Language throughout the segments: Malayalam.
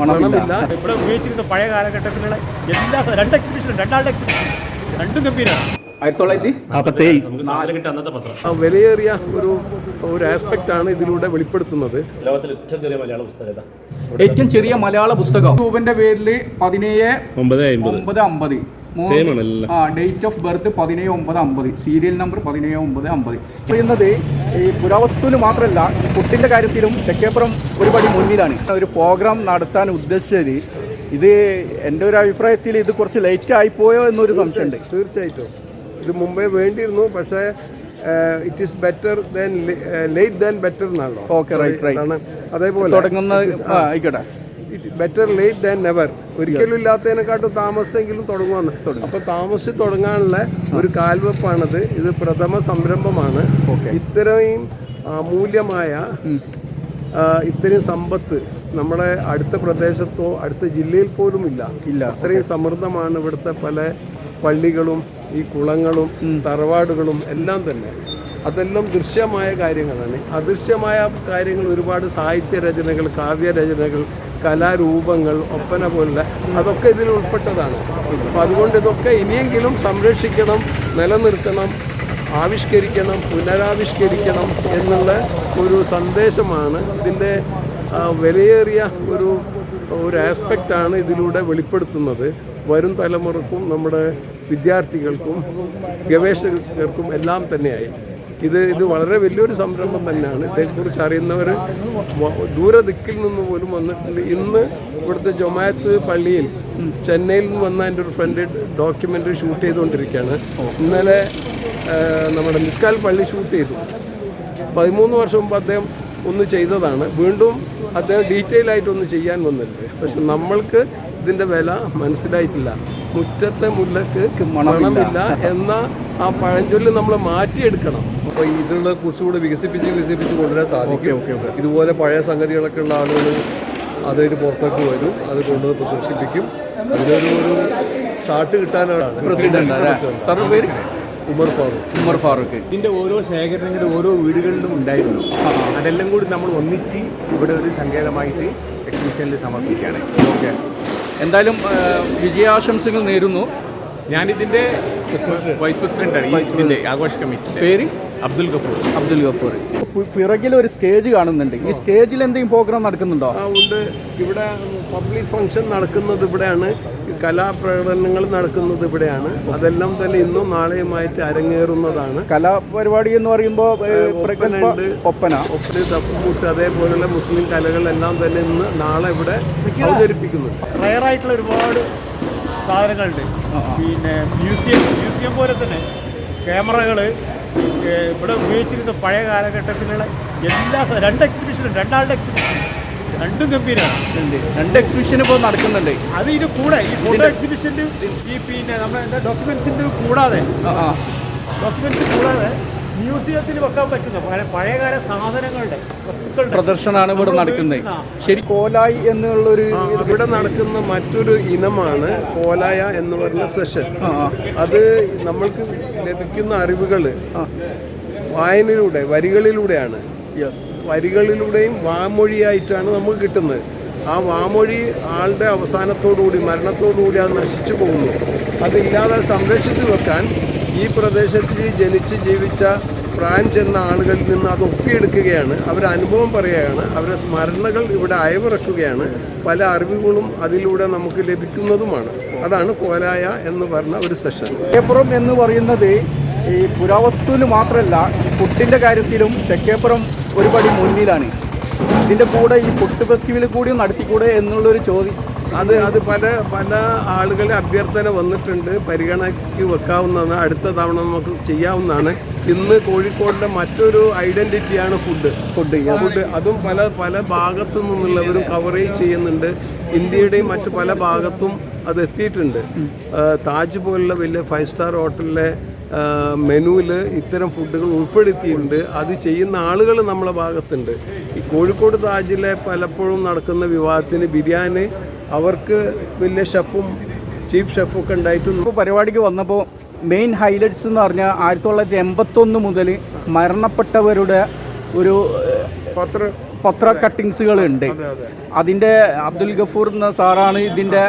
മണമില്ല. ഇവിടെ ഉപയോഗിച്ചിരുന്ന പഴയ കാലഘട്ടത്തിലുള്ള എല്ലാ രണ്ട് എക്സിബിഷനും രണ്ടാളുടെ എക്സിബിഷൻ രണ്ടും ഗംഭീരമാണ് ആയിരത്തി തൊള്ളായിരത്തി നാൽപ്പത്തേഴ് കാലഘട്ടം അന്നത്തെ പത്രം. വിലയേറിയ ഒരു ഒരു ആസ്പെക്റ്റ് ആണ് ഇതിലൂടെ വെളിപ്പെടുത്തുന്നത്. ലോകത്തിലെ ഏറ്റവും ചെറിയ മലയാള പുസ്തകം പേരിൽ ഏറ്റവും ചെറിയ മലയാള പുസ്തകം. രൂപന്റെ പേരിൽ പതിനേഴ് ഒമ്പത് അമ്പത്. ആ ഡേറ്റ് ഓഫ് ബർത്ത് പതിനേഴ് ഒമ്പത് അമ്പത്. സീരിയൽ നമ്പർ പതിനേഴ് ഒമ്പത് അമ്പത്. പറയുന്നത് ഈ പുരാവസ്തുവിൽ മാത്രമല്ല ഫുഡിന്റെ കാര്യത്തിലും തെക്കേപ്പുറം ഒരുപാട് മുന്നിലാണ്. ഒരു പ്രോഗ്രാം നടത്താൻ ഉദ്ദേശിച്ചത് ഇത് എന്റെ ഒരു അഭിപ്രായത്തിൽ ഇത് കുറച്ച് ലേറ്റ് ആയിപ്പോയോ എന്നൊരു സംശയമുണ്ട്. തീർച്ചയായിട്ടും. ഇത് മുമ്പേ വേണ്ടിയിരുന്നു പക്ഷേ it is better than late than better എന്നാണല്ലോ. ഓക്കെ റൈറ്റ് റൈറ്റ് അതേപോലെ തുടങ്ങുന്ന ആ, ആയിക്കോട്ടെ ബെറ്റർ ലേറ്റ് ദാൻ നെവർ ഒരിക്കലും ഇല്ലാത്തതിനെക്കാട്ടും താമസിച്ചെങ്കിലും തുടങ്ങും. അപ്പൊ താമസിച്ച് തുടങ്ങാനുള്ള ഒരു കാൽവെപ്പാണത്. ഇത് പ്രഥമ സംരംഭമാണ്. ഇത്രയും അമൂല്യമായ ഇത്രയും സമ്പത്ത് നമ്മുടെ അടുത്ത പ്രദേശത്തോ അടുത്ത ജില്ലയിൽ പോലും ഇല്ല. ഇല്ല അത്രയും സമൃദ്ധമാണ് ഇവിടുത്തെ പല പള്ളികളും ഈ കുളങ്ങളും തറവാടുകളും എല്ലാം തന്നെ. അതെല്ലാം ദൃശ്യമായ കാര്യങ്ങളാണ്. അദൃശ്യമായ കാര്യങ്ങൾ ഒരുപാട് സാഹിത്യ രചനകൾ കാവ്യരചനകൾ കലാരൂപങ്ങൾ ഒപ്പന പോലുള്ള അതൊക്കെ ഇതിൽ ഉൾപ്പെട്ടതാണ്. അപ്പോൾ അതുകൊണ്ട് ഇതൊക്കെ ഇനിയെങ്കിലും സംരക്ഷിക്കണം നിലനിർത്തണം ആവിഷ്കരിക്കണം പുനരാവിഷ്കരിക്കണം എന്നുള്ള ഒരു സന്ദേശമാണ് ഇതിന്റെ വിലയേറിയ ഒരു ഒരു ആസ്പെക്റ്റാണ് ഇതിലൂടെ വെളിപ്പെടുത്തുന്നത്. വരും തലമുറക്കും നമ്മുടെ വിദ്യാർത്ഥികൾക്കും ഗവേഷകർക്കും എല്ലാം തന്നെയായി. ഇത് ഇത് വളരെ വലിയൊരു സംരംഭം തന്നെയാണ്. ഇതേക്കുറിച്ച് അറിയുന്നവർ ദൂരദിക്കിൽ നിന്ന് പോലും വന്നിട്ടുണ്ട്. ഇന്ന് ഇവിടുത്തെ ജൊമാത്ത് പള്ളിയിൽ ചെന്നൈയിൽ നിന്ന് വന്ന എന്റെ ഒരു ഫ്രണ്ട് ഡോക്യുമെന്ററി ഷൂട്ട് ചെയ്തുകൊണ്ടിരിക്കുകയാണ്. ഇന്നലെ നമ്മുടെ മിസ്കാൽ പള്ളി ഷൂട്ട് ചെയ്തു. പതിമൂന്ന് വർഷം മുമ്പ് അദ്ദേഹം ഒന്ന് ചെയ്തതാണ്. വീണ്ടും അദ്ദേഹം ഡീറ്റെയിൽ ആയിട്ട് ഒന്ന് ചെയ്യാൻ വന്നിട്ടുണ്ട് പക്ഷെ നമ്മൾക്ക് ഇതിന്റെ വില മനസ്സിലായിട്ടില്ല. മുറ്റത്തെ മുല്ലക്ക് മണമില്ല എന്ന ആ പഴഞ്ചൊല്ല് നമ്മൾ മാറ്റിയെടുക്കണം. അപ്പോൾ ഇതിനുള്ള കുറച്ചുകൂടെ വികസിപ്പിച്ച് വികസിപ്പിച്ച് കൊണ്ടുവരാൻ സാധിക്കും. ഇതുപോലെ പഴയ സംഗതികളൊക്കെ ഉള്ള ആളുകൾ അതായത് പുറത്തേക്ക് വരും. അത് കൊണ്ടുവന്ന് പ്രദർശിപ്പിക്കും. അതിനൊരു ഒരു സ്റ്റാർട്ട് കിട്ടാനാണ്. പ്രസിഡന്റ് അല്ലേ? സാറിന്റെ പേര്? ഉമർ ഫാറൂഖ്. ഉമർ ഫാറൂഖ്. ഇതിന്റെ ഓരോ ശേഖരണങ്ങളും ഓരോ വീടുകളിലും ഉണ്ടായിരുന്നു. അതെല്ലാം കൂടി നമ്മൾ ഒന്നിച്ച് ഇവിടെ ഒരു സങ്കേതമായിട്ട് എക്സിബിഷനിൽ സമർപ്പിക്കുകയാണ്. ഓക്കെ. എന്തായാലും വിജയാശംസകൾ നേരുന്നു. ഞാനിതിന്റെ വൈസ് പ്രസിഡന്റാണ് ആണ്. ഇതിന്റെ ആഘോഷ കമ്മിറ്റി പേര്? അബ്ദുൽ ഗഫൂർ. അബ്ദുൽ ഗഫൂർ. പിറകിൽ ഒരു സ്റ്റേജ് കാണുന്നുണ്ട്. ഈ സ്റ്റേജിൽ എന്തെങ്കിലും പ്രോഗ്രാം നടക്കുന്നുണ്ടോ? ഉണ്ട്. ഇവിടെ പബ്ലിക് ഫംഗ്ഷൻ നടക്കുന്നത് ഇവിടെയാണ്. കലാപ്രകടനങ്ങൾ നടക്കുന്നത് ഇവിടെയാണ്. അതെല്ലാം തന്നെ ഇന്നും നാളെയുമായിട്ട് അരങ്ങേറുന്നതാണ്. കലാപരിപാടി എന്ന് പറയുമ്പോൾ ഒപ്പന? ഒപ്പന തപ്പുമുട്ട് അതേപോലെയുള്ള മുസ്ലിം കലകളെല്ലാം തന്നെ ഇന്ന് നാളെ ഇവിടെ അവതരിപ്പിക്കുന്നുണ്ട് റയർ ആയിട്ടുള്ള ഒരുപാട് സാധനങ്ങളുണ്ട്. പിന്നെ മ്യൂസിയം മ്യൂസിയം പോലെ തന്നെ ക്യാമറകൾ ഇവിടെ ഉപയോഗിച്ചിരുന്ന പഴയ കാലഘട്ടത്തിലുള്ള എല്ലാ രണ്ട് എക്സിബിഷനും രണ്ടാളുടെ എക്സിബിഷൻ രണ്ടും ഗംഭീരമാണ്. രണ്ട് എക്സിബിഷൻ ഇപ്പോൾ നടക്കുന്നുണ്ട്. അത് ഇതിന് കൂടെ ഈ ഫോട്ടോ എക്സിബിഷന്റെ ഈ പിന്നെ നമ്മുടെ എന്താ ഡോക്യുമെന്റ്സിന്റെ കൂടാതെ. ഡോക്യുമെന്റ്സ് കൂടാതെ മ്യൂസിയത്തിൽ വെക്കാൻ പറ്റുന്ന പഴയകാല സാധനങ്ങളുടെ പ്രദർശനമാണ് ഇവിടെ നടക്കുന്നത്. ശരി കോലായി എന്നുള്ളൊരു ഇവിടെ നടക്കുന്ന മറ്റൊരു ഇനമാണ് കോലായ എന്ന് പറയുന്ന സെഷൻ. അത് നമ്മൾക്ക് ലഭിക്കുന്ന അറിവുകൾ വായനയിലൂടെ വരികളിലൂടെയാണ്. വരികളിലൂടെയും വാമൊഴിയായിട്ടാണ് നമുക്ക് കിട്ടുന്നത്. ആ വാമൊഴി ആളുടെ അവസാനത്തോടുകൂടി മരണത്തോടുകൂടി അത് നശിച്ചു പോകുന്നു. അതില്ലാതെ സംരക്ഷിച്ചു വെക്കാൻ ഈ പ്രദേശത്തിൽ ജനിച്ച് ജീവിച്ച പ്രായം ചെന്ന ആളുകളിൽ നിന്ന് അത് ഒപ്പിയെടുക്കുകയാണ്. അവരുടെ അനുഭവം പറയുകയാണ് അവരുടെ സ്മരണകൾ ഇവിടെ അയവിറക്കുകയാണ്. പല അറിവുകളും അതിലൂടെ നമുക്ക് ലഭിക്കുന്നതുമാണ്. അതാണ് കോലായ എന്ന് പറഞ്ഞ ഒരു സെഷൻ. തെക്കേപ്പുറം എന്ന് പറയുന്നത് ഈ പുരാവസ്തുവിൽ മാത്രമല്ല ഫുഡിന്റെ കാര്യത്തിലും തെക്കേപ്പുറം ഒരുപടി മുന്നിലാണ്. ഇതിന്റെ കൂടെ ഈ ഫുഡ് ഫെസ്റ്റിവൽ കൂടി നടത്തിക്കൂടെ എന്നുള്ളൊരു ചോദ്യം അത് അത് പല പല ആളുകളെ അഭ്യർത്ഥന വന്നിട്ടുണ്ട്. പരിഗണനയ്ക്ക് വെക്കാവുന്നതാണ്. അടുത്ത തവണ നമുക്ക് ചെയ്യാവുന്നതാണ്. ഇന്ന് കോഴിക്കോടിന്റെ മറ്റൊരു ഐഡന്റിറ്റിയാണ് ഫുഡ്. Food food. അതും പല പല ഭാഗത്തു നിന്നുള്ളവരും കവറേജ് ചെയ്യുന്നുണ്ട്. ഇന്ത്യയുടെയും മറ്റു പല ഭാഗത്തും അത് എത്തിയിട്ടുണ്ട്. താജ് പോലുള്ള വലിയ ഫൈവ് സ്റ്റാർ ഹോട്ടലിലെ മെനുവിൽ ഇത്തരം ഫുഡുകൾ ഉൾപ്പെടുത്തിയിട്ടുണ്ട്. അത് ചെയ്യുന്ന ആളുകൾ നമ്മളെ ഭാഗത്തുണ്ട്. ഈ കോഴിക്കോട് താജിലെ പലപ്പോഴും നടക്കുന്ന വിവാഹത്തിന് ബിരിയാണി അവർക്ക് വലിയ ഷെഫും ചീഫ് ഷെഫും ഒക്കെ ഉണ്ടായിട്ടുണ്ട്. ഇപ്പോൾ പരിപാടിക്ക് വന്നപ്പോൾ മെയിൻ ഹൈലൈറ്റ്സ് എന്ന് പറഞ്ഞാൽ ആയിരത്തി തൊള്ളായിരത്തി എൺപത്തൊന്ന് മുതൽ മരണപ്പെട്ടവരുടെ ഒരു പത്ര പത്ര കട്ടിങ്സുകൾ ഉണ്ട് അതിന്റെ അബ്ദുൽ ഗഫൂർ എന്ന സാറാണ് ഇതിന്റെ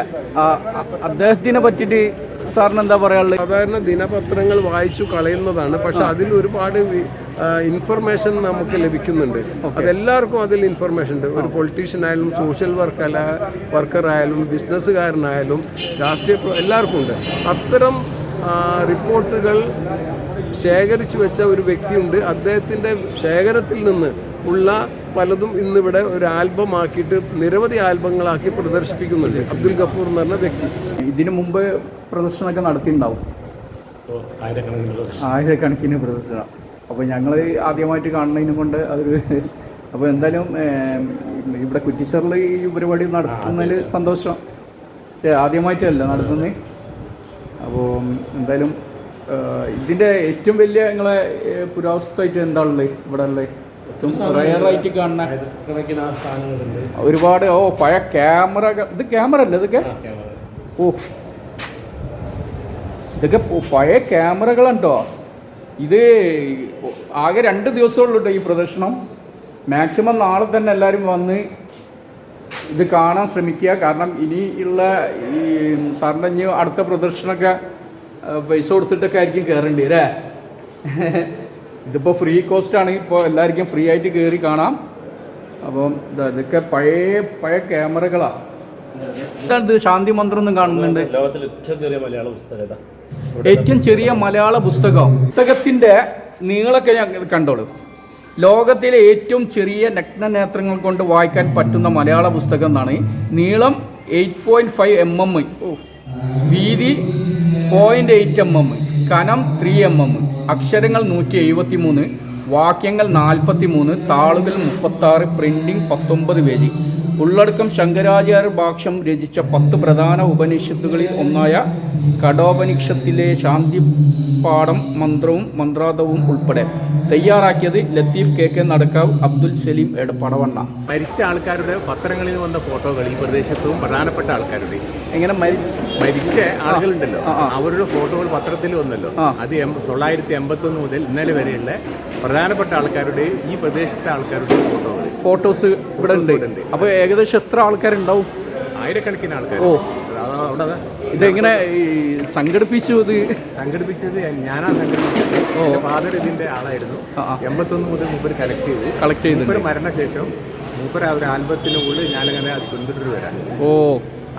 അദ്ദേഹത്തിനെ പറ്റിയിട്ട് സാറിന് എന്താ പറയാനുള്ളത്? സാധാരണ ദിനപത്രങ്ങൾ വായിച്ചു കളയുന്നതാണ്. പക്ഷെ അതിൽ ഒരുപാട് ഇൻഫർമേഷൻ നമുക്ക് ലഭിക്കുന്നുണ്ട്. അതെല്ലാവർക്കും അതിൽ ഇൻഫർമേഷൻ ഉണ്ട്. ഒരു പൊളിറ്റീഷ്യൻ ആയാലും സോഷ്യൽ വർക്ക് അല്ല വർക്കർ ആയാലും ബിസിനസ്സുകാരനായാലും രാഷ്ട്രീയ എല്ലാവർക്കും ഉണ്ട്. അത്തരം റിപ്പോർട്ടുകൾ ശേഖരിച്ചു വെച്ച ഒരു വ്യക്തിയുണ്ട്. അദ്ദേഹത്തിന്റെ ശേഖരത്തിൽ നിന്ന് ഉള്ള പലതും ഇന്നിവിടെ ഒരു ആൽബം ആക്കിയിട്ട് നിരവധി ആൽബങ്ങളാക്കി പ്രദർശിപ്പിക്കുന്നുണ്ട്. അബ്ദുൽ ഗഫൂർ എന്ന് പറഞ്ഞ വ്യക്തി. ഇതിനു മുമ്പ് പ്രദർശനമൊക്കെ നടത്തിയിട്ടുണ്ടാവും. ആയിരക്കണക്കിന് പ്രദർശനം. അപ്പോൾ ഞങ്ങൾ ആദ്യമായിട്ട് കാണുന്നതിനും കൊണ്ട് അതൊരു അപ്പോൾ എന്തായാലും ഇവിടെ കുറ്റിച്ചറിൽ ഈ പരിപാടി നടത്തുന്നതിൽ സന്തോഷം. ആദ്യമായിട്ടല്ല നടത്തുന്നത് അപ്പോൾ എന്തായാലും ഇതിന്റെ ഏറ്റവും വലിയ നിങ്ങളെ പുരാവസ്തുവായിട്ട് എന്താ ഉള്ളത് ഇവിടെ ഉള്ളത് ഏറ്റവും റയറായിട്ട് കാണുന്ന? ഒരുപാട് ഓ പഴയ ക്യാമറ ഇത് ക്യാമറ അല്ലേ ഇതൊക്കെ? ഓ ഇതൊക്കെ പഴയ ക്യാമറകളാണ് കേട്ടോ ഇത് ആകെ രണ്ട് ദിവസമുള്ളൂ ഈ പ്രദർശനം. മാക്സിമം നാളെ തന്നെ എല്ലാവരും വന്ന് ഇത് കാണാൻ ശ്രമിക്കുക. കാരണം ഇനിയുള്ള ഈ സാറിന്റെ ഇനി അടുത്ത പ്രദർശനമൊക്കെ പൈസ കൊടുത്തിട്ടൊക്കെ ആയിരിക്കും കയറേണ്ടി അല്ലേ ഇതിപ്പോൾ ഫ്രീ കോസ്റ്റാണ് ഇപ്പോൾ എല്ലാവർക്കും ഫ്രീ ആയിട്ട് കയറി കാണാം. അപ്പം ഇതാ ഇതൊക്കെ പഴയ പഴയ ക്യാമറകളാണ് ഇതാണ് ഇത് ശാന്തി മന്ത്രം ഒന്നും കാണുന്നുണ്ട്. ലോകത്തിൽ ഏറ്റവും ചെറിയ മലയാള പുസ്തകത ഏറ്റവും ചെറിയ മലയാള പുസ്തകം. പുസ്തകത്തിന്റെ നീളൊക്കെ ഞാൻ കണ്ടോളൂ. ലോകത്തിലെ ഏറ്റവും ചെറിയ നഗ്നനേത്രങ്ങൾ കൊണ്ട് വായിക്കാൻ പറ്റുന്ന മലയാള പുസ്തകം എന്നാണ്. നീളം eight point five M M വീതി പോയിന്റ് എയ്റ്റ് എം എം കനം ത്രീ എം എം അക്ഷരങ്ങൾ നൂറ്റി എഴുപത്തി മൂന്ന് വാക്യങ്ങൾ നാൽപ്പത്തി മൂന്ന് താളുകൾ മുപ്പത്തി ആറ് പ്രിന്റിംഗ് പത്തൊമ്പത് പേജ്. ഉള്ളടക്കം ശങ്കരാചാര്യ ഭാഷ്യം രചിച്ച പത്ത് പ്രധാന ഉപനിഷത്തുകളിൽ ഒന്നായ കടോപനിഷത്തിലെ ശാന്തി പാഠം മന്ത്രവും മന്ത്രാതവും ഉൾപ്പെടെ. തയ്യാറാക്കിയത് ലത്തീഫ് കെ കെ നടക്കാവ് അബ്ദുൽ സലീം എടപ്പടവണ്ണ മരിച്ച ആൾക്കാരുടെ പത്രങ്ങളിൽ വന്ന ഫോട്ടോകൾ ഈ പ്രദേശത്തും പ്രധാനപ്പെട്ട ആൾക്കാരുടെ. എങ്ങനെ മരി? മരിച്ച ആളുകളുണ്ടല്ലോ. അവരുടെ ഫോട്ടോകൾ പത്രത്തിൽ വന്നല്ലോ. അത് തൊള്ളായിരത്തി എൺപത്തി ഒന്ന് മുതൽ ഇന്നലെ വരെയുള്ള പ്രധാനപ്പെട്ട ആൾക്കാരുടെ ഈ പ്രദേശത്തെ ആൾക്കാരുടെ ഫോട്ടോ ഫോട്ടോസ് ഇവിടെ ഉണ്ട്. അപ്പൊ അപ്പോൾ ഏകദേശം എത്ര ആൾക്കാരുണ്ടാവും? ആയിരക്കണക്കിന് ആൾക്കാർ ഓ. അവിടെ. ഇതെങ്ങനെ ഈ സംഘടിപ്പിച്ചു ഇത്? സംഘടിപ്പിച്ചത് ഞാനാ സംഘടിപ്പിച്ചത്. എന്റെ ഫാദർ ഇതിന്റെ ആളായിരുന്നു. എൺപത്തൊന്ന് മുതൽ മൂപ്പർ കളക്ട് ചെയ്ത്. കളക്ട് ചെയ്ത് മൂപ്പർ മരണശേഷം മൂപ്പർ ആ ഒരു ആൽബത്തിനുള്ളിൽ ഞാനങ്ങനെ അത് പിന്തുടർന്ന് വരാൻ. ഓ.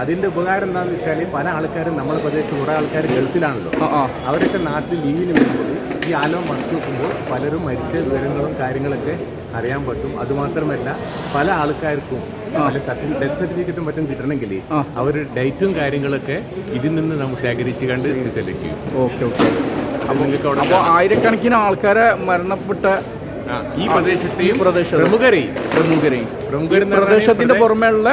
അതിന്റെ ഉപകാരം എന്താണെന്ന് വെച്ചാൽ പല ആൾക്കാരും നമ്മുടെ പ്രദേശത്ത് കുറേ ആൾക്കാർ ഗൾഫിലാണല്ലോ. അവരൊക്കെ നാട്ടിൽ ലീവിന് വരുമ്പോൾ ഈ ആലോ മറച്ചു വെക്കുമ്പോൾ പലരും മരിച്ച വിവരങ്ങളും കാര്യങ്ങളൊക്കെ അറിയാൻ പറ്റും. അതുമാത്രമല്ല പല ആൾക്കാർക്കും ഡെത്ത് സർട്ടിഫിക്കറ്റും മറ്റും കിട്ടണമെങ്കിൽ അവർ ഡേറ്റും കാര്യങ്ങളൊക്കെ ഇതിൽ നിന്ന് നമുക്ക് ശേഖരിച്ച് കണ്ട് ഇത് ചെയ്യും ഓക്കെ ഓക്കെ. അപ്പോൾ ആയിരക്കണക്കിന് ആൾക്കാരെ മരണപ്പെട്ട ഈ പ്രദേശത്തെയും പ്രദേശത്ത്. പ്രമുഖരെയും പ്രമുഖരെയും പ്രദേശത്തിന്റെ പുറമെയുള്ള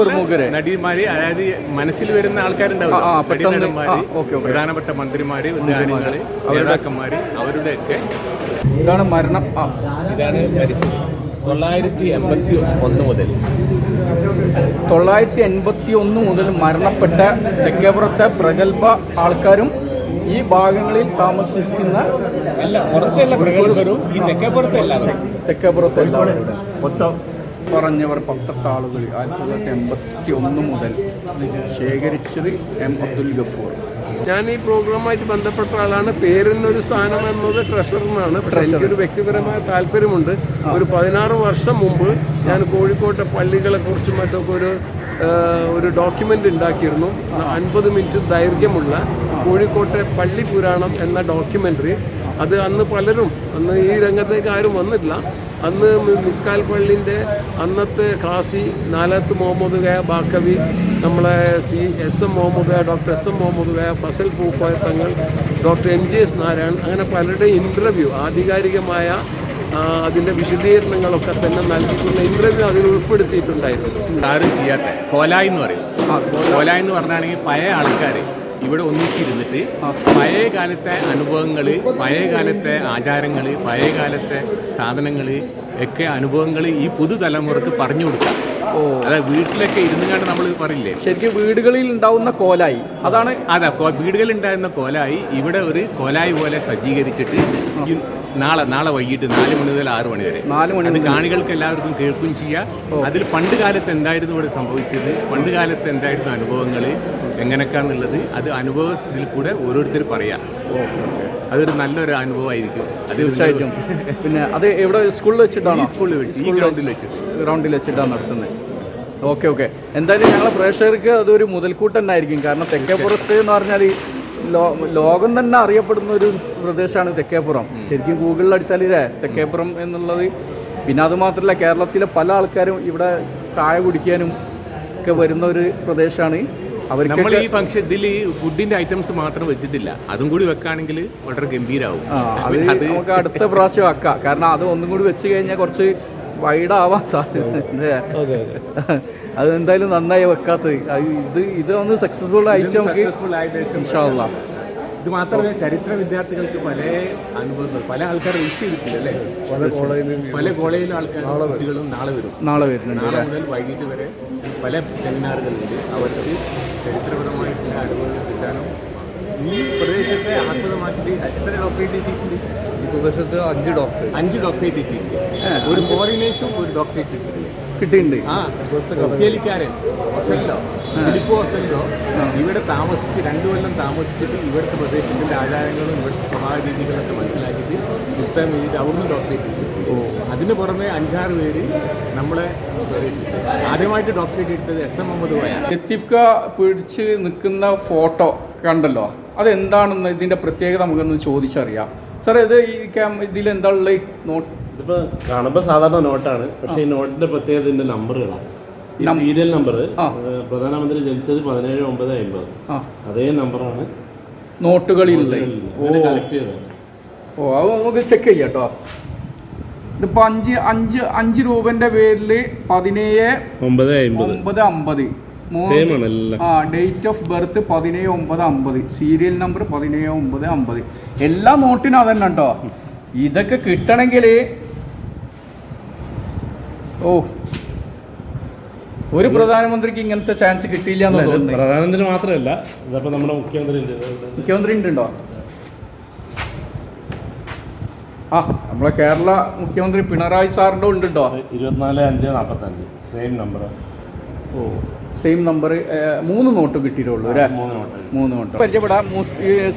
പ്രമുഖരെ നടിമാര് അതായത് മനസ്സിൽ വരുന്ന ആൾക്കാരുണ്ടാവും പെട്ടെന്ന് നടന്മാര് ആ, ഓക്കെ, ഓക്കെ. പ്രധാനപ്പെട്ട മന്ത്രിമാര് ഉദ്യാനങ്ങൾ നേതാക്കന്മാര് അവരുടെയൊക്കെ ഇതാണ് മരണം. ഇതാണ് മരിച്ചത്. തൊള്ളായിരത്തി എൺപത്തി ഒന്ന് മുതൽ. തൊള്ളായിരത്തി എൺപത്തി ഒന്ന് മുതൽ മരണപ്പെട്ട തെക്കേപുറത്തെ പ്രഗത്ഭ ആൾക്കാരും ഈ ഭാഗങ്ങളിൽ താമസിക്കുന്ന അല്ല പുറത്തുള്ള പ്രഗത്ഭരും ഈ തെക്കേപ്പുറത്തെ എല്ലാവരും. തെക്കേപ്പുറത്തെ എല്ലാവരും. മൊത്തം പറഞ്ഞവർ പത്തത്തെ ആളുകൾ ആയിരത്തി തൊള്ളായിരത്തി എൺപത്തി ഒന്ന് മുതൽ ശേഖരിച്ചത് എം അബ്ദുൽ ഗഫൂർ. ഞാൻ ഈ പ്രോഗ്രാമായിട്ട് ബന്ധപ്പെട്ട ആളാണ്. പേരിനൊരു സ്ഥാനം എന്നത് ട്രഷറിനാണ്. പക്ഷെ എനിക്കൊരു വ്യക്തിപരമായ താല്പര്യമുണ്ട്. ഒരു പതിനാറ് വർഷം മുമ്പ് ഞാൻ കോഴിക്കോട്ടെ പള്ളികളെ കുറിച്ചും മറ്റൊക്കെ ഒരു ഒരു ഡോക്യുമെന്റ് ഉണ്ടാക്കിയിരുന്നു. അൻപത് മിനിറ്റ് ദൈർഘ്യമുള്ള കോഴിക്കോട്ടെ പള്ളി പുരാണം എന്ന ഡോക്യുമെന്ററി അത് അന്ന് പലരും അന്ന് ഈ രംഗത്തേക്ക് ആരും വന്നിട്ടില്ല. അന്ന് മിസ്കാൽ പള്ളിന്റെ അന്നത്തെ കാസി നാലത്ത് മുഹമ്മദ് ഗയ ബാക്കവി നമ്മളെ C S M Muhammad Gaya doctor S M Muhammad Gaya Fazal Pookoya Thangal doctor M G S Narayanan അങ്ങനെ പലരുടെയും ഇന്റർവ്യൂ ആധികാരികമായ അതിന്റെ വിശദീകരണങ്ങളൊക്കെ തന്നെ നൽകിക്കുന്ന ഇന്റർവ്യൂ അതിൽ ഉൾപ്പെടുത്തിയിട്ടുണ്ടായിരുന്നു. ആരും ചെയ്യാത്ത കോലായി എന്ന് പറയും. കോലായി. എന്ന് പറഞ്ഞാണെങ്കിൽ പഴയ ആൾക്കാർ ഇവിടെ ഒന്നിച്ചിരുന്നിട്ട് പഴയ കാലത്തെ അനുഭവങ്ങൾ പഴയ കാലത്തെ ആചാരങ്ങൾ പഴയ കാലത്തെ സാധനങ്ങൾ ഒക്കെ അനുഭവങ്ങൾ ഈ പുതുതലമുറക്ക് പറഞ്ഞു കൊടുക്കാം. അതായത് വീട്ടിലൊക്കെ ഇരുന്നുകൊണ്ട് നമ്മൾ പറയില്ലേ? ശരിക്കും വീടുകളിൽ ഉണ്ടാവുന്ന കോലായി. അതാണ് അതെ വീടുകളിൽ ഉണ്ടാകുന്ന കോലായി. ഇവിടെ ഒരു കോലായി പോലെ സജ്ജീകരിച്ചിട്ട് നാളെ നാളെ വൈകിട്ട് നാല് മണി മുതൽ ആറ് മണി വരെ. നാല് മണി അത് കാണികൾക്ക് എല്ലാവർക്കും കേൾക്കുകയും ചെയ്യുക അതിൽ പണ്ട് കാലത്ത് എന്തായിരുന്നു ഇവിടെ സംഭവിച്ചത്? പണ്ട് കാലത്ത് എന്തായിരുന്നു അനുഭവങ്ങൾ എങ്ങനെയൊക്കെയാണെന്നുള്ളത് അത് അനുഭവത്തിൽ കൂടെ ഓരോരുത്തർ പറയാം. അതൊരു നല്ലൊരു അനുഭവമായിരിക്കും. തീർച്ചയായിട്ടും. പിന്നെ അത് എവിടെ? സ്കൂളിൽ വെച്ചിട്ടാണ്? സ്കൂളിൽ വെച്ച് ഗ്രൗണ്ടിൽ വെച്ച്. ഗ്രൗണ്ടിൽ വെച്ചിട്ടാണ് നടത്തുന്നത്. Okay okay. എന്തായാലും ഞങ്ങളെ പ്രേക്ഷകർക്ക് അതൊരു മുതൽക്കൂട്ട് തന്നെ ആയിരിക്കും. കാരണം തെക്കേപ്പുറത്ത് എന്ന് പറഞ്ഞാൽ ലോ ലോകം തന്നെ അറിയപ്പെടുന്ന ഒരു പ്രദേശമാണ് തെക്കേപ്പുറം. ശരിക്കും ഗൂഗിളിൽ അടിച്ചാൽ ഇതേ തെക്കേപ്പുറം എന്നുള്ളത്? പിന്നെ അത് മാത്രമല്ല കേരളത്തിലെ പല ആൾക്കാരും ഇവിടെ ചായ കുടിക്കാനും ഒക്കെ വരുന്ന ഒരു പ്രദേശമാണ് നമ്മൾ ഈ ഫംഗ്ഷൻ ഇതിൽ ഫുഡിന്റെ ഐറ്റംസ് മാത്രം വെച്ചിട്ടില്ല. അതും കൂടി വെക്കുകയാണെങ്കിൽ വളരെ ഗംഭീരാവും. അത് നമുക്ക് അടുത്ത പ്രാവശ്യം ആക്കാം. കാരണം അത് ഒന്നും കൂടി വെച്ച് കഴിഞ്ഞാൽ കുറച്ച് വൈഡാവാൻ സാധ്യത അതെന്തായാലും നന്നായി വെക്കാത്തത്. അത് ഇത് ഇത് ഒന്ന് സക്സസ്ഫുൾ ആയിട്ട് നമുക്ക് സക്സസ്ഫുൾ ഇൻഷാ അള്ളാ. ഇത് മാത്രമല്ല ചരിത്ര വിദ്യാർത്ഥികൾക്ക് പല അനുഭവങ്ങൾ പല ആൾക്കാർ വിഷ് ചെയ്തിട്ടില്ല അല്ലേ? പല കോളേജിലും പല കോളേജിലും ആൾക്കാർ കുട്ടികളും നാളെ വരും. നാളെ വരും നാളെ മുതൽ വൈകിട്ട് വരെ പല സെമിനാറുകളുണ്ട് അവർക്ക് ചരിത്രപരമായിട്ടുള്ള അനുഭവങ്ങൾ കിട്ടാനും ഈ പ്രദേശത്തെ ആസ്പദമാക്കിയിട്ട് എത്ര ഡോക്ടറേറ്റ് അഞ്ച് ഡോക്ടർ അഞ്ച് ഡോക്ടറേറ്റ് കിട്ടിയിട്ടുണ്ട് ഒരു ഫോറിനേഴ്സും ഒരു ഡോക്ടറേറ്റ് കിട്ടിയിട്ടുണ്ട് കിട്ടിയിട്ടുണ്ട്. ആ ഇറ്റലിക്കാരൻ ഫിലിപ്പോ ഇവിടെ താമസിച്ച് രണ്ടു കൊല്ലം താമസിച്ചിട്ട് ഇവിടുത്തെ പ്രദേശത്തിന്റെ ആചാരങ്ങളും ഇവിടുത്തെ സ്വഭാവ രീതികളൊക്കെ മനസ്സിലാക്കിയിട്ട് പുസ്തകം എഴുതിയിട്ട് അവിടുന്ന് ഡോക്ടറേറ്റ് കിട്ടി അതിന് പുറമെ അഞ്ചാറ് പേര് നമ്മളെ പ്രദേശത്ത്. ആദ്യമായിട്ട് ഡോക്ടറേറ്റ് എടുത്തത് എസ് എം മുഹമ്മദ് പോയ ലത്തീഫ്ക പിടിച്ച് നിൽക്കുന്ന ഫോട്ടോ കണ്ടല്ലോ? അതെന്താണെന്ന് ഇതിന്റെ പ്രത്യേകത നമുക്കൊന്ന് ചോദിച്ചറിയാം. സാർ ഇത് ഈ ക്യാം ഇതിൽ എന്താ ഉള്ളത് നോട്ട്. ഇതിപ്പോ കാണുമ്പോൾ സാധാരണ നോട്ടാണ്. പക്ഷേ ഈ നോട്ടിന്റെ പ്രത്യേകത ഇതിന്റെ നമ്പറുകളാണ് ഈ സീരിയൽ നമ്പർ. പ്രധാനമന്ത്രി ജനിച്ചത് പതിനേഴ് ഒമ്പത് അമ്പത് അതേ നമ്പറാണ് നോട്ടുകളിൽ ഓ. അത് നമുക്ക് ചെക്ക് ചെയ്യാം കേട്ടോ. ഇതിപ്പോ അഞ്ച് അഞ്ച് അഞ്ച് രൂപന്റെ പേരിൽ പതിനേഴ് ഒമ്പത് ഒമ്പത് അമ്പത്. ആ ഡേറ്റ് ഓഫ് ബർത്ത് പതിനേഴ് ഒമ്പത് അമ്പത്. സീരിയൽ നമ്പർ പതിനേഴ് ഒമ്പത് അമ്പത്. എല്ലാ നോട്ടിനും അതന്നെ കേട്ടോ ഇതൊക്കെ കിട്ടണമെങ്കിൽ ഓ ഒരു പ്രധാനമന്ത്രിക്ക് ഇങ്ങനത്തെ ചാൻസ് കിട്ടിയില്ല പ്രധാനമന്ത്രി മാത്രമല്ല ഇതപ്പോ നമ്മുടെ മുഖ്യമന്ത്രി. മുഖ്യമന്ത്രി ഉണ്ടോ? ആ നമ്മളെ കേരള മുഖ്യമന്ത്രി പിണറായി സാറിന്റെ ഉണ്ട് കേട്ടോ ഇരുപത്തിനാല് അഞ്ച് നാൽപ്പത്തഞ്ച് സെയിം നമ്പർ ഓ. സെയിം നമ്പർ മൂന്ന് നോട്ട് കിട്ടിയിട്ടുള്ളൂ അല്ലേ? മൂന്ന് നോട്ട് പരിചയപ്പെടാം.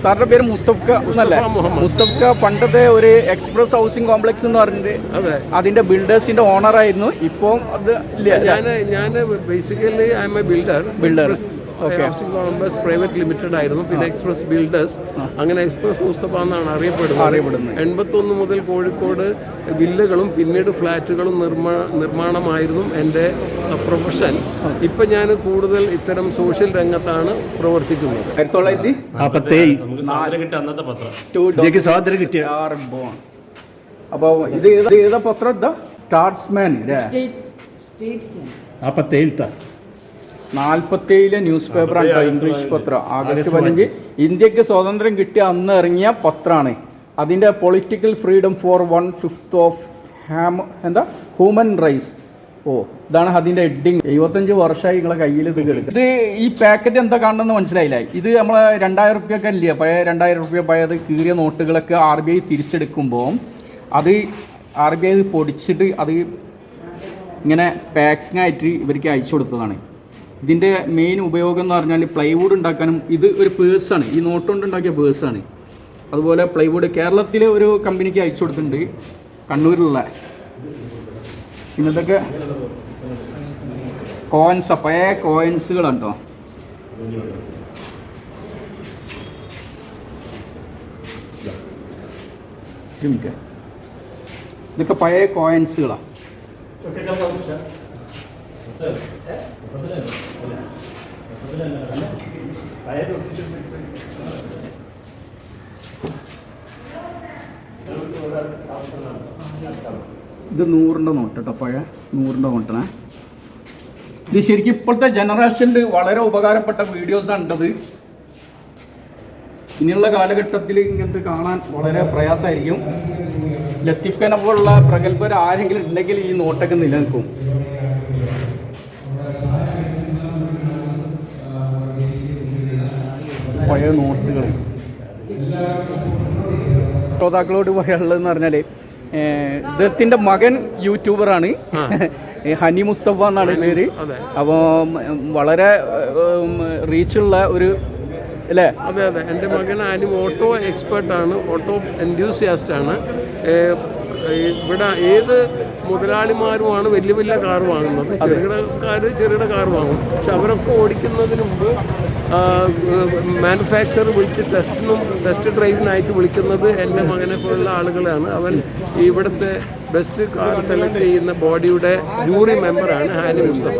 സാറിന്റെ പേര് മുസ്തഫ്ക എന്നല്ലേ? മുസ്തഫ്ക പണ്ടത്തെ ഒരു എക്സ്പ്രസ് ഹൗസിംഗ് കോംപ്ലക്സ് എന്ന് പറഞ്ഞത് അതെ. അതിന്റെ ബിൽഡേഴ്സിന്റെ ഓണർ ആയിരുന്നു. ഇപ്പം അത് ഇല്ല. ഞാൻ basically I'm a builder Builder. Okay. Housing Columbus private limited ആയിരുന്നു. പിന്നെ എക്സ്പ്രസ് ബിൽഡേഴ്സ് അങ്ങനെ എക്സ്പ്രസ് മുസ്തഫ എന്നാണ് അറിയപ്പെടുന്നത്. അറിയപ്പെടുന്നത്. എൺപത്തൊന്ന് മുതൽ കോഴിക്കോട് വില്ലകളും പിന്നീട് ഫ്ലാറ്റുകളും നിർമ്മാ നിർമ്മാണമായിരുന്നു എന്റെ പ്രൊഫഷൻ. ഇപ്പം ഞാൻ കൂടുതൽ ഇത്തരം സോഷ്യൽ രംഗത്താണ് പ്രവർത്തിക്കുന്നത്. ആയിരത്തി തൊള്ളായിരത്തി നാൽപ്പത്തേഴ് സ്വാതന്ത്ര്യം കിട്ടിയ അന്നത്തെ പത്രം. സ്വാതന്ത്ര്യം കിട്ടിയ. അപ്പോൾ ഇത് ഏതാ ഏതാ പത്രം? എന്താ സ്റ്റാർട്സ്മാൻ അല്ലേ നാൽപ്പത്തേഴ് നാൽപ്പത്തേഴിലെ ന്യൂസ് പേപ്പറാണ് കേട്ടോ ഇംഗ്ലീഷ് പത്രം. ആഗസ്റ്റ് പതിനഞ്ച്. ഇന്ത്യയ്ക്ക് സ്വാതന്ത്ര്യം കിട്ടിയ അന്ന് ഇറങ്ങിയ പത്രമാണ് അതിന്റെ political freedom for one fifth of hmm എന്താ? ഹ്യൂമൻ റൈറ്റ്സ് ഓ ഇതാണ് അതിന്റെ ഹെഡിങ് എഴുപത്തഞ്ച് വർഷമായി നിങ്ങളെ കയ്യിൽ ഇത് കിടക്കും ഇത് ഈ പാക്കറ്റ് എന്താ കാണണമെന്ന് മനസ്സിലായില്ല. ഇത് നമ്മൾ രണ്ടായിരം റുപ്യൊക്കെ അല്ലേ? പഴയ രണ്ടായിരം റുപ്യ പഴയത് കീറിയ നോട്ടുകളൊക്കെ ആർ ബി ഐ തിരിച്ചെടുക്കുമ്പോൾ അത് ആർ ബി ഐ പൊടിച്ചിട്ട് അത് ഇങ്ങനെ പാക്കിംഗ് ആയിട്ട് ഇവർക്ക് അയച്ചു കൊടുത്തതാണ്. ഇതിന്റെ മെയിൻ ഉപയോഗം എന്ന് പറഞ്ഞാൽ പ്ലൈവുഡ് ഉണ്ടാക്കാനും ഇത് ഒരു പേഴ്സാണ് ഈ നോട്ട് കൊണ്ട് ഉണ്ടാക്കിയ പേഴ്സാണ് അതുപോലെ പ്ലൈവുഡ് കേരളത്തിലെ ഒരു കമ്പനിക്ക് അയച്ചു കൊടുത്തിട്ടുണ്ട്. കണ്ണൂരിലുള്ള. ഇന്നതൊക്കെ കോയിൻസ് പഴയ കോയിൻസുകളാണ് കേട്ടോ ഇതൊക്കെ പഴയ കോയിൻസുകളാണ് ഇത് നൂറിന്റെ നോട്ട് കേട്ടോ പഴയ? നൂറിന്റെ നോട്ടണേ ഇത് ശരിക്കും ഇപ്പോഴത്തെ ജനറേഷനിൽ വളരെ ഉപകാരപ്പെട്ട വീഡിയോസാണ് ഉണ്ടത് ഇനിയുള്ള കാലഘട്ടത്തിൽ ഇങ്ങനത്തെ കാണാൻ വളരെ പ്രയാസമായിരിക്കും. ലത്തീഫ് ഖാൻ പോലുള്ള പ്രഗത്ഭർ ആരെങ്കിലും ഉണ്ടെങ്കിൽ ഈ നോട്ടൊക്കെ നിലനിൽക്കും. പഴയ നോട്ടുകൾ. ശ്രോതാക്കളോട് പറയാനുള്ളതെന്ന് പറഞ്ഞാൽ ഇദ്ദേഹത്തിന്റെ മകൻ യൂട്യൂബറാണ്. ഹനി മുസ്തഫ എന്നാണ് പേര്. അപ്പോൾ വളരെ റീച്ചുള്ള ഒരു അല്ലേ? അതെ അതെ. എന്റെ മകൻ ആനി ഓട്ടോ എക്സ്പേർട്ടാണ്. ഓട്ടോ എൻത്യൂസിയാസ്റ്റാണ്. ആണ് ഇവിടെ ഏത് മുതലാളിമാരുമാണ് വലിയ വലിയ കാർ വാങ്ങുന്നത്? ചെറുകിടക്കാർ ചെറുകിട കാർ വാങ്ങും. പക്ഷെ അവരൊക്കെ ഓടിക്കുന്നതിന് മുമ്പ് മാനുഫാക്ചർ വിളിച്ച് ടെസ്റ്റിനും ടെസ്റ്റ് ഡ്രൈവിനായിട്ട് വിളിക്കുന്നത് എന്റെ മകനെ പോലുള്ള ആളുകളാണ്. അവൻ ഇവിടുത്തെ ബെസ്റ്റ് കാർ സെലക്ട് ചെയ്യുന്ന ബോഡിയുടെ ജൂറി മെമ്പറാണ് ഹാനി മുസ്തഫ.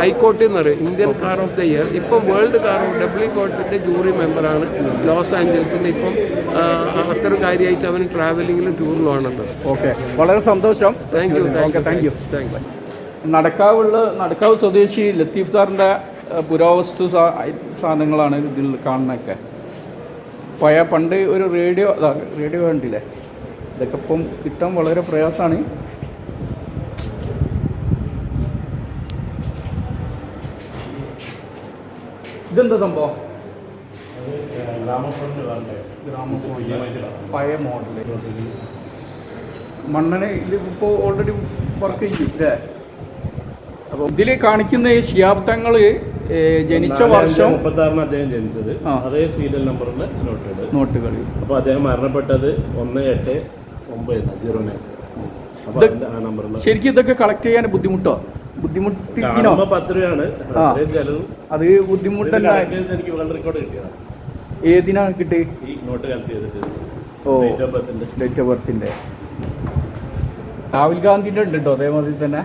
ഹൈക്കോർട്ടിൽ നിന്ന് പറയും Indian car of the year ഇപ്പം വേൾഡ് കാർ ഓഫ് ഡബ്ല്യു കോർട്ടിന്റെ ജൂറി മെമ്പറാണ് ലോസ് ആഞ്ചൽസിന്റെ ഇപ്പം അത്തരം കാര്യമായിട്ട് അവൻ ട്രാവലിങ്ങിലും ടൂറിലും ആണുള്ളത് ഓക്കെ വളരെ സന്തോഷം. Thank you thank you thank you നടക്കാവുള്ള Nadakkavu സ്വദേശി ലത്തീഫ് സാറിന്റെ പുരാവസ്തു സാധനങ്ങളാണ് ഇതിൽ കാണുന്നതൊക്കെ. പഴയ പണ്ട് ഒരു റേഡിയോ അതാ റേഡിയോ കണ്ടില്ലേ? ഇതൊക്കെ ഇപ്പം കിട്ടാൻ വളരെ പ്രയാസമാണ്. ഇതെന്താ സംഭവം? പഴയ മോഡൽ. മണ്ണന് ഇത് ഇപ്പോൾ ഓൾറെഡി വർക്ക് ചെയ്യും അല്ലേ അപ്പോൾ ഇതിൽ കാണിക്കുന്ന ഈ ശിയാബ്ദങ്ങൾ ജനിച്ച വർഷം മുപ്പത്തി ആറിന് അദ്ദേഹം ജനിച്ചത്. അതേ സീരിയൽ നമ്പറിന്റെ നോട്ടുകൾ നോട്ടുകൾ അപ്പൊ അദ്ദേഹം മരണപ്പെട്ടത് ഒന്ന് എട്ട് ഒമ്പത് സീറോ നയൻ നമ്പറിൽ ശരിക്കും ഇതൊക്കെ കളക്ട് ചെയ്യാൻ ബുദ്ധിമുട്ടോ? ബുദ്ധിമുട്ടിനോ പത്ത് രൂപയാണ്. അത് ബുദ്ധിമുട്ടല്ല. എനിക്ക് വേൾഡ് റെക്കോർഡ് കിട്ടിയതാണ്. ഏതിനാണ് കിട്ടി നോട്ട് കളക്ട് ചെയ്തിട്ട്. ഓ. ഡേറ്റ് ഓഫ് ബർത്തിന്റെ ഡേറ്റ് ഓഫ് ബർത്തിന്റെ രാഹുൽ ഗാന്ധിന്റെ ഉണ്ട് കേട്ടോ അതേമാതിരി തന്നെ?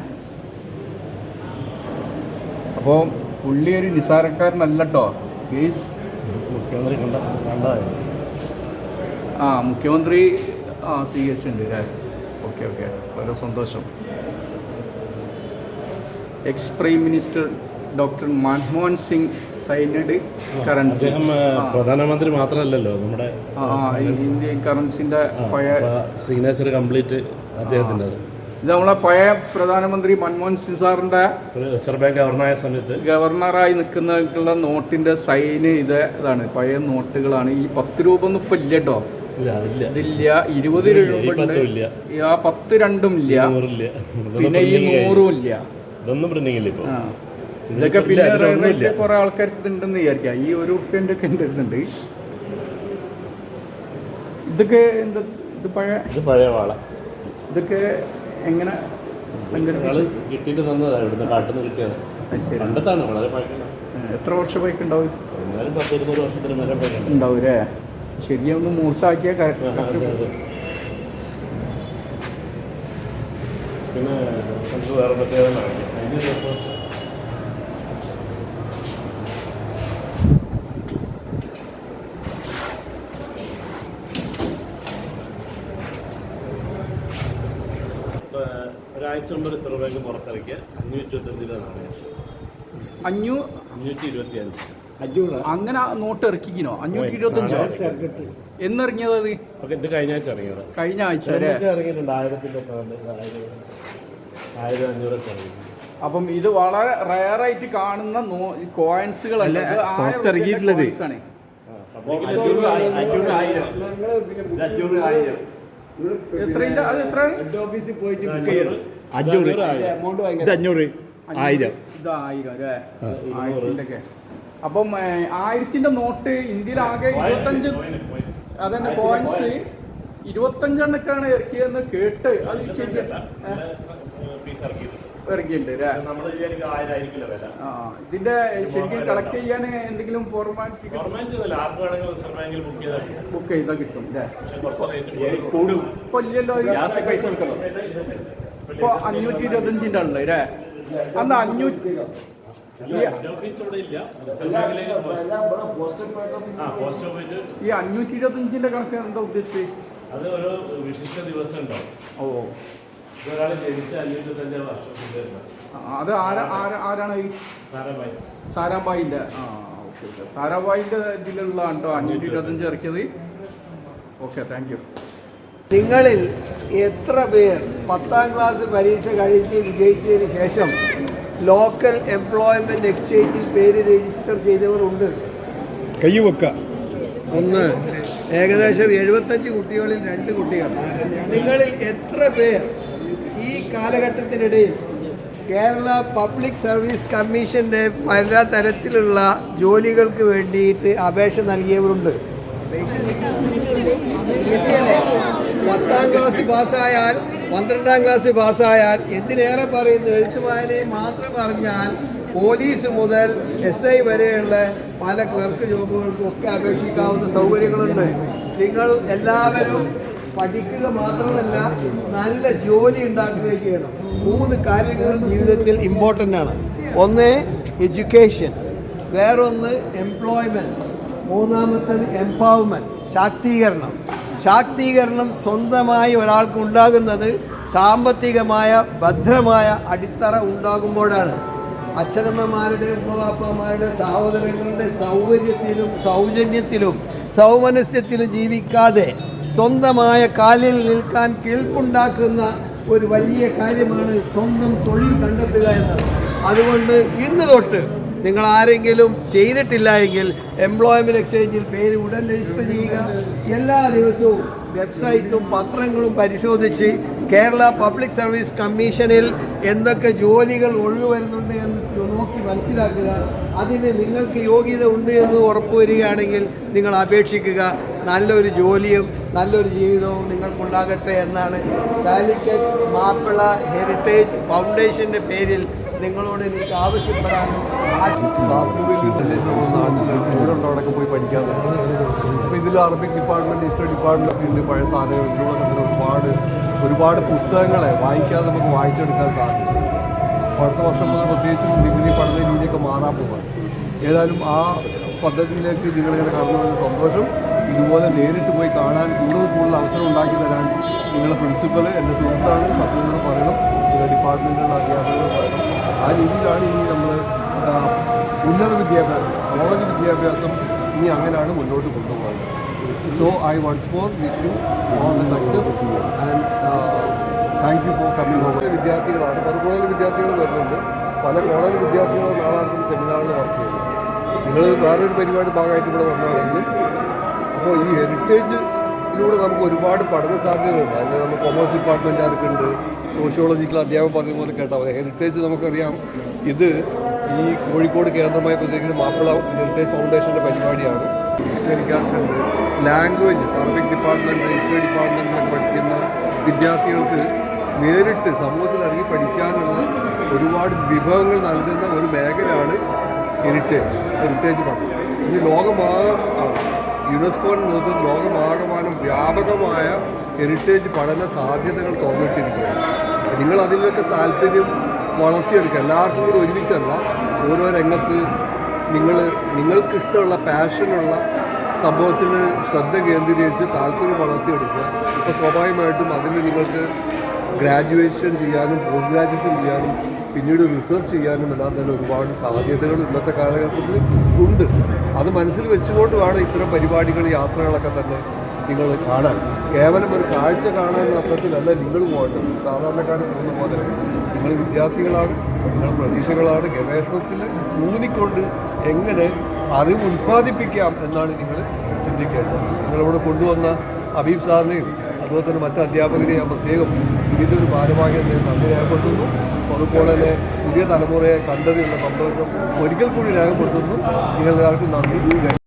അപ്പോൾ പുള്ളി ഒരു നിസാരക്കാരനല്ലോ കേസ് മുഖ്യമന്ത്രി കണ്ട ആ മുഖ്യമന്ത്രി ആ സ്വീകരിച്ചിട്ടുണ്ട് അല്ലേ ഓക്കെ ഓക്കെ. വളരെ സന്തോഷം. Ex prime minister doctor Manmohan Singh signed currency പ്രധാനമന്ത്രി മാത്രമല്ലല്ലോ നമ്മുടെ ഇന്ത്യൻ കറൻസിന്റെ സിഗ്നേച്ചർ കംപ്ലീറ്റ് അദ്ദേഹത്തിന്റെ ഇത് നമ്മളെ പഴയ പ്രധാനമന്ത്രി മൻമോഹൻ സിംഗ് സാറിന്റെ റിസർവ് ബാങ്ക് ഗവർണറായ സമയത്ത്. ഗവർണറായി നിൽക്കുന്നവർക്കുള്ള നോട്ടിന്റെ സൈന് ഇത് ഇതാണ്. പഴയ നോട്ടുകളാണ്. ഈ പത്ത് രൂപ ഒന്നും ഇപ്പം ഇല്ല കേട്ടോ. ഇതില്ല ഇരുപത് രൂപ ആ പത്ത് രണ്ടും ഇല്ല. പിന്നെ ഈ നൂറും ഇല്ല. ഇതൊന്നും പ്രിന്റിംഗ് ഇല്ല ഇതൊക്കെ പിന്നെ കുറെ ആൾക്കാർക്ക് ഇതുണ്ടെന്ന് വിചാരിക്കാം. ഈ ഒരു റുപ്യന്റെ ഒക്കെ എന്റെ അടുത്തുണ്ട്. ഇതൊക്കെ എന്താ ഇത് പഴയ ഇത് പഴയ വാള. ഇതൊക്കെ എങ്ങനെ ആൾ സംഘടിപ്പിച്ചു കിട്ടിയിട്ട് തന്നതാണ് ഇവിടുന്ന് കാട്ടിൽ നിന്ന് കിട്ടിയത്. പണ്ടത്താണ് വളരെ എത്ര വർഷം ഉണ്ടാവും എന്നാലും വർഷത്തിന് മേലെ ഉണ്ടാവും അല്ലേ ശരിയൊന്ന് മൂർച്ചാക്കിയാൽ കറക്റ്റ് പിന്നെ വേറെ പ്രത്യേകത കാണിക്കാം അതിന് ദിവസം ഇപ്പൊ ഒരാഴ്ച മുമ്പ് റിസർവ് ബാങ്ക് പുറത്തിറക്കിയ അഞ്ഞൂറ്റി ഇരുപത്തഞ്ചിലെ നാണയം. അഞ്ഞൂ അഞ്ഞൂറ്റി ഇരുപത്തി അഞ്ച് അങ്ങനെ നോട്ട് ഇറക്കിക്കണോ? അഞ്ഞൂറ്റി ഇരുപത്തഞ്ചോ എന്നിറങ്ങിയത് അത്? ഓക്കെ ഇത് കഴിഞ്ഞ ആഴ്ച ഇറങ്ങിയത്. കഴിഞ്ഞ ആഴ്ച ഇറങ്ങിയിട്ടുണ്ട് ആയിരത്തിന്റെ ആയിരം ആയിരം അഞ്ഞൂറൊക്കെ ഇറങ്ങി അപ്പം ഇത് വളരെ റയറായിട്ട് കാണുന്ന കോയിൻസുകളല്ല അല്ലെങ്കിൽ ആണ്. അത് എത്ര ഓഫീസിൽ പോയിട്ട് അഞ്ഞൂറ് അഞ്ഞൂറ്. ഇത് അഞ്ഞൂറ്. ആയിരം. ഇത് ആയിരം അല്ലേ? ആയിരത്തിന്റെ ഒക്കെ അപ്പം ആയിരത്തിന്റെ നോട്ട് ഇന്ത്യയിലാകെ ഇരുപത്തഞ്ച് അതന്നെ കോയിൻസ് ഇരുപത്തഞ്ചെണ്ണക്കാണ് ഇറക്കിയതെന്ന് കേട്ട് അത് ശരിക്കും പീസ് ഇറക്കിയിട്ടുണ്ട് ഇതിന്റെ ശരിക്കും കളക്ട് ചെയ്യാൻ എന്തെങ്കിലും ഫോർമാറ്റ് ബുക്ക് ചെയ്താൽ കിട്ടും കൂടും. ഇപ്പൊ ഇല്ലല്ലോ ഇത്. ഇപ്പൊ അഞ്ഞൂറ്റി ഇരുപത്തഞ്ചിന്റെ ഉണ്ട് അല്ലേ? അന്ന് അഞ്ഞൂറ്റി ഈ അഞ്ഞൂറ്റി ഇരുപത്തഞ്ചിന്റെ കണക്ക് എന്താ ഉദ്ദേശിച്ചത് അത് ഒരു വിശിഷ്ട ദിവസം ഉണ്ടാവും. ഓ. ഒരാൾ ജനിച്ച അഞ്ഞൂറ്റഞ്ചാം വർഷം വരുന്നത് ആ, അത് ആരാ ആരാ ആരാണ് ഈ സാരാബായിന്റെ സാരാഭായിന്റെ. ആ ഓക്കെ ഓക്കെ. സാരാഭായിന്റെ ഇതിലുള്ള കേട്ടോ അഞ്ഞൂറ്റി ഇരുപത്തഞ്ച് ഇറക്കിയത്. Okay thank you. നിങ്ങളിൽ എത്ര പേർ പത്താം ക്ലാസ് പരീക്ഷ കഴിഞ്ഞ് വിജയിച്ചതിന് ശേഷം ലോക്കൽ എംപ്ലോയ്മെന്റ് എക്സ്ചേഞ്ചിൽ പേര് രജിസ്റ്റർ ചെയ്തവരുണ്ട്? കൈ വെക്ക ഒന്ന്. ഏകദേശം എഴുപത്തഞ്ച് കുട്ടികളിൽ രണ്ട് കുട്ടികൾ. നിങ്ങളിൽ എത്ര പേർ ഈ കാലഘട്ടത്തിനിടയിൽ കേരള പബ്ലിക് സർവീസ് കമ്മീഷന്റെ പല തരത്തിലുള്ള ജോലികൾക്ക് വേണ്ടിയിട്ട് അപേക്ഷ നൽകിയവരുണ്ട്? പത്താം ക്ലാസ് പാസ്സായാൽ പന്ത്രണ്ടാം ക്ലാസ് പാസ്സായാൽ എന്തിനേറെ പറയുന്നു? എഴുത്തുവായനയും മാത്രം അറിഞ്ഞാൽ പോലീസ് മുതൽ എസ് ഐ വരെയുള്ള പല ക്ലർക്ക് ജോബുകൾക്കും ഒക്കെ അപേക്ഷിക്കാവുന്ന സൗകര്യങ്ങളുണ്ട്. നിങ്ങൾ എല്ലാവരും പഠിക്കുക മാത്രമല്ല നല്ല ജോലി ഉണ്ടാക്കുകയും ചെയ്യണം മൂന്ന് കാര്യങ്ങൾ ജീവിതത്തിൽ ഇമ്പോർട്ടന്റ് ആണ്. ഒന്ന് എഡ്യൂക്കേഷൻ വേറൊന്ന് എംപ്ലോയ്മെന്റ് മൂന്നാമത്തത് എംപവർമെന്റ് ശാക്തീകരണം. ശാക്തീകരണം സ്വന്തമായി ഒരാൾക്ക് ഉണ്ടാകുന്നത് സാമ്പത്തികമായ ഭദ്രമായ അടിത്തറ ഉണ്ടാകുമ്പോഴാണ്. അച്ഛനമ്മമാരുടെ ഉമ്മവാപ്പമാരുടെ സഹോദരങ്ങളുടെ സൗകര്യത്തിലും സൗജന്യത്തിലും സൗമനസ്യത്തിലും ജീവിക്കാതെ സ്വന്തമായ കാലിൽ നിൽക്കാൻ കേൾപ്പുണ്ടാക്കുന്ന ഒരു വലിയ കാര്യമാണ് സ്വന്തം തൊഴിൽ കണ്ടെത്തുക എന്നത്. അതുകൊണ്ട് ഇന്ന് തൊട്ട് നിങ്ങൾ ആരെങ്കിലും ചെയ്തിട്ടില്ല എങ്കിൽ എംപ്ലോയ്മെന്റ് എക്സ്ചേഞ്ചിൽ പേര് ഉടൻ രജിസ്റ്റർ ചെയ്യുക. എല്ലാ ദിവസവും വെബ്സൈറ്റും പത്രങ്ങളും പരിശോധിച്ച് കേരള പബ്ലിക് സർവീസ് കമ്മീഷനിൽ എന്തൊക്കെ ജോലികൾ ഒഴിവ് വരുന്നുണ്ട് എന്ന് നോക്കി മനസ്സിലാക്കുക. അതിന് നിങ്ങൾക്ക് യോഗ്യത ഉണ്ട് എന്ന് ഉറപ്പുവരികയാണെങ്കിൽ നിങ്ങൾ അപേക്ഷിക്കുക. നല്ലൊരു ജോലിയും നല്ലൊരു ജീവിതവും നിങ്ങൾക്കുണ്ടാകട്ടെ എന്നാണ് കാലിക്കറ്റ് മാപ്പിള ഹെറിറ്റേജ് ഫൗണ്ടേഷന്റെ പേരിൽ നിങ്ങളോട് എനിക്ക് ആവശ്യപ്പെടാനും അവിടെയൊക്കെ പോയി പഠിക്കാൻ അപ്പോൾ ഇതിൽ അറബിക് ഡിപ്പാർട്ട്മെന്റ് ഹിസ്റ്ററി ഡിപ്പാർട്ട്മെന്റ് ഒക്കെ ഉണ്ട്. പഴയ സാധനങ്ങൾ ഒരുപാട് ഒരുപാട് പുസ്തകങ്ങളെ വായിക്കാതെ നമുക്ക് വായിച്ചെടുക്കാൻ സാധിക്കും. അപ്പോൾ അടുത്ത വർഷം മുതൽ പ്രത്യേകിച്ചും ഡിഗ്രി പഠന രീതിയൊക്കെ മാറാൻ പോകാം ഏതായാലും ആ പദ്ധതിയിലേക്ക് നിങ്ങളിങ്ങനെ കടന്നു സന്തോഷം. ഇതുപോലെ നേരിട്ട് പോയി കാണാൻ കൂടുതൽ കൂടുതൽ അവസരം ഉണ്ടാക്കി തരാൻ നിങ്ങളുടെ പ്രിൻസിപ്പൽ എന്റെ സുഹൃത്താണ് സത്യങ്ങൾ പറയണം. നിങ്ങളുടെ ഡിപ്പാർട്ട്മെന്റിലുള്ള അധ്യാപകർ ആ രീതിയിലാണ് ഇനി നമ്മൾ ഉന്നത വിദ്യാഭ്യാസം കോളേജ് വിദ്യാഭ്യാസം ഇനി അങ്ങനെയാണ് മുന്നോട്ട് കൊണ്ടുപോകുന്നത്. So I once for with you on the success and thank you for coming over വിദ്യാർത്ഥികളാണ്. പല വിദ്യാർത്ഥികൾ വരുന്നുണ്ട്. പല കോളേജ് വിദ്യാർത്ഥികളും നാളാർക്കും സെമിനാറിൽ വർക്ക് ചെയ്യുന്നു. നിങ്ങൾ വേറൊരു പരിപാടി ഭാഗമായിട്ട് ഇവിടെ വന്നാണെങ്കിലും അപ്പോൾ ഈ ഹെറിറ്റേജിലൂടെ നമുക്ക് ഒരുപാട് പഠന സാധ്യതകളുണ്ട്. അതിൽ നമ്മൾ കൊമേഴ്സ് ഡിപ്പാർട്ട്മെന്റുകാർക്കുണ്ട് സോഷ്യോളജിക്കൽ അധ്യാപകം പറഞ്ഞ പോലെ കേട്ടാൽ മതി. ഹെറിറ്റേജ് നമുക്കറിയാം. ഇത് ഈ കോഴിക്കോട് കേന്ദ്രമായി പ്രത്യേകിച്ച് മാപ്പിള ഹെറിറ്റേജ് ഫൗണ്ടേഷന്റെ പരിപാടിയാണ്. ക്രിസ്ത്യാനിക്കാർക്കുണ്ട് ലാംഗ്വേജ് അറബിക് ഡിപ്പാർട്ട്മെന്റ് ഹിസ്റ്ററി ഡിപ്പാർട്ട്മെന്റിൽ പഠിക്കുന്ന വിദ്യാർത്ഥികൾക്ക് നേരിട്ട് സമൂഹത്തിൽ ഇറങ്ങി പഠിക്കാനുള്ള ഒരുപാട് വിഭവങ്ങൾ നൽകുന്ന ഒരു മേഖലയാണ് ഹെറിറ്റേജ് ഹെറിറ്റേജ് പഠനം ഇനി ലോകമാകമാണ് യുനെസ്കോയുടെ നേതൃത്വം ലോകമാകമാനം വ്യാപകമായ ഹെറിറ്റേജ് പഠന സാധ്യതകൾ തുറന്നിട്ടിരിക്കുകയാണ്. നിങ്ങൾ അതിലൊക്കെ താല്പര്യം വളർത്തിയെടുക്കുക. എല്ലാവർക്കും കൂടി ഒരുമിച്ചല്ല ഓരോ രംഗത്ത് നിങ്ങൾ നിങ്ങൾക്കിഷ്ടമുള്ള പാഷനുള്ള സംഭവത്തിൽ ശ്രദ്ധ കേന്ദ്രീകരിച്ച് താല്പര്യം വളർത്തിയെടുക്കുക. ഇപ്പോൾ സ്വാഭാവികമായിട്ടും അതിന് നിങ്ങൾക്ക് ഗ്രാജുവേഷൻ ചെയ്യാനും പോസ്റ്റ് ഗ്രാജുവേഷൻ ചെയ്യാനും പിന്നീട് റിസർച്ച് ചെയ്യാനും എല്ലാം തന്നെ ഒരുപാട് സാധ്യതകൾ ഇന്നത്തെ കാലഘട്ടത്തിൽ ഉണ്ട്. അത് മനസ്സിൽ വെച്ചുകൊണ്ട് വേണം ഇത്തരം പരിപാടികൾ യാത്രകളൊക്കെ തന്നെ നിങ്ങൾ കാണാൻ. കേവലം ഒരു കാഴ്ച കാണാൻ അർത്ഥത്തിലല്ല നിങ്ങൾ പോകേണ്ടത് സാധാരണക്കാർ പോകുന്ന പോലെ. നിങ്ങൾ വിദ്യാർത്ഥികളാണ് നിങ്ങൾ പ്രതീക്ഷകളാണ്. ഗവേഷണത്തിൽ ഊന്നിക്കൊണ്ട് എങ്ങനെ അറിവ് ഉൽപ്പാദിപ്പിക്കാം എന്നാണ് നിങ്ങൾ ചിന്തിക്കേണ്ടത്. നിങ്ങളിവിടെ കൊണ്ടുവന്ന അബീബ് സാറിനെയും അതുപോലെ തന്നെ മറ്റ് അധ്യാപകരെ ഞാൻ പ്രത്യേകം ഇതിന്റെ ഒരു ഭാരവാഹിയെ നന്ദി രേഖപ്പെടുത്തുന്നു അതുപോലെ തന്നെ പുതിയ തലമുറയെ കണ്ടതിലുള്ള സന്തോഷം ഒരിക്കൽ കൂടി രേഖപ്പെടുത്തുന്നു. നിങ്ങളെല്ലാവർക്കും നന്ദി.